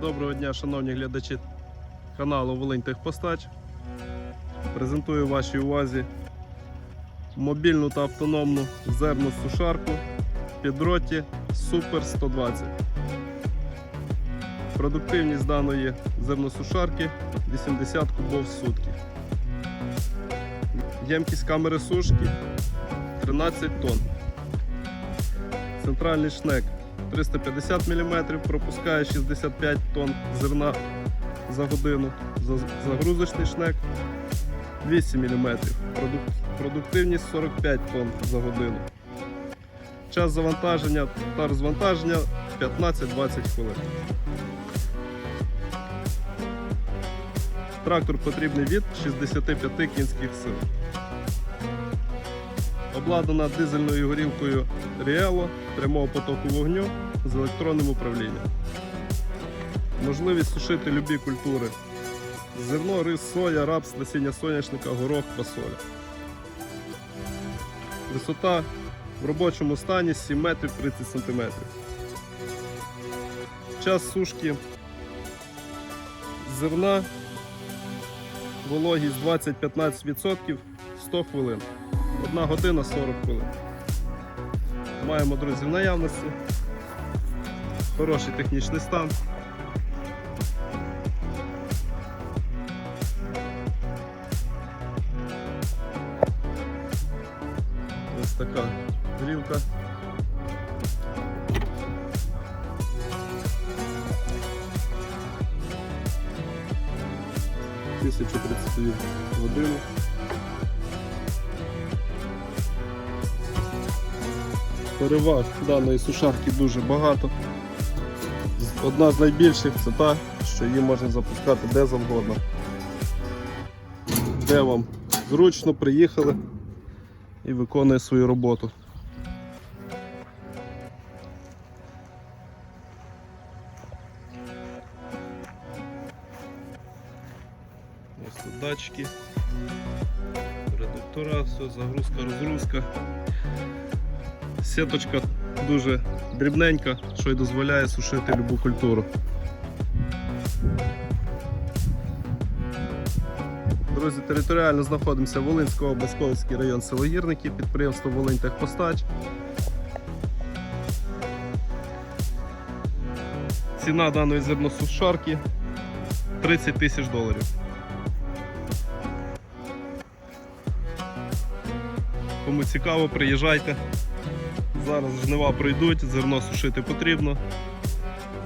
Доброго дня, шановні глядачі каналу Волинь Техпостач. Презентую вашій увазі мобільну та автономну зерну сушарку підроті Super 120. Продуктивність даної зерносушарки 80 кубов в сутки. Ємкість камери сушки 13 тонн. Центральний шнек 350 мм, пропускає 65 тонн зерна за годину. Загрузочний шнек 200 мм, продуктивність 45 тонн за годину. Час завантаження та розвантаження 15-20 хвилин. Трактор потрібний від 65 кінських сил. Обладнана дизельною горілкою Riello прямого потоку вогню з електронним управлінням. Можливість сушити любі культури. Зерно, рис, соя, рапс, насіння соняшника, горох, фасоля. Висота в робочому стані 7 метрів 30 сантиметрів. Час сушки зерна, вологість 20-15% 100 хвилин. 1 година 40 хвилин. Маємо, друзі, в наявності. Хороший технічний стан. Ось така грілка. Тисячу тридцять годину. Переваг даної сушарки дуже багато. Одна з найбільших це та, що її можна запускати де завгодно. Де вам зручно приїхали і виконує свою роботу. Ось тут датчики, редуктора, все, загрузка, розгрузка. Сіточка дуже дрібненька, що й дозволяє сушити любу культуру. Друзі, територіально знаходимося Волинська область, Ковський район село Гірники, підприємство Волинь Техпостач. Ціна даної зерносушарки 30 тисяч доларів. Кому цікаво, приїжджайте. Зараз жнива пройдуть, зерно сушити потрібно.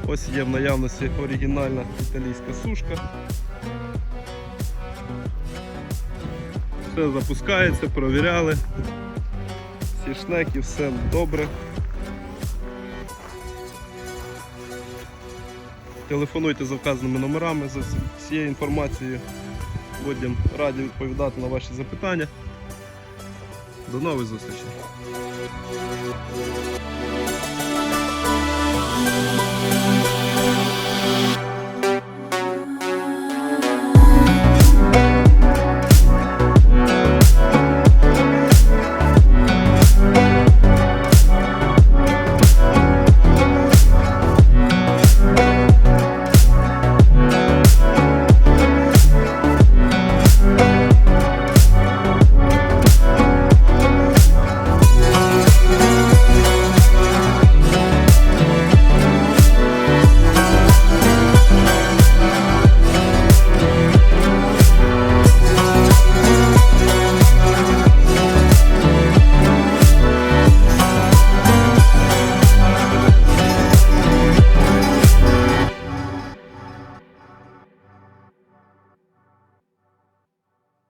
Ось є в наявності оригінальна італійська сушка. Все запускається, провіряли. Всі шнеки, все добре. Телефонуйте за вказаними номерами, за всією інформацією. Будемо раді відповідати на ваші запитання. До нових зустрічей!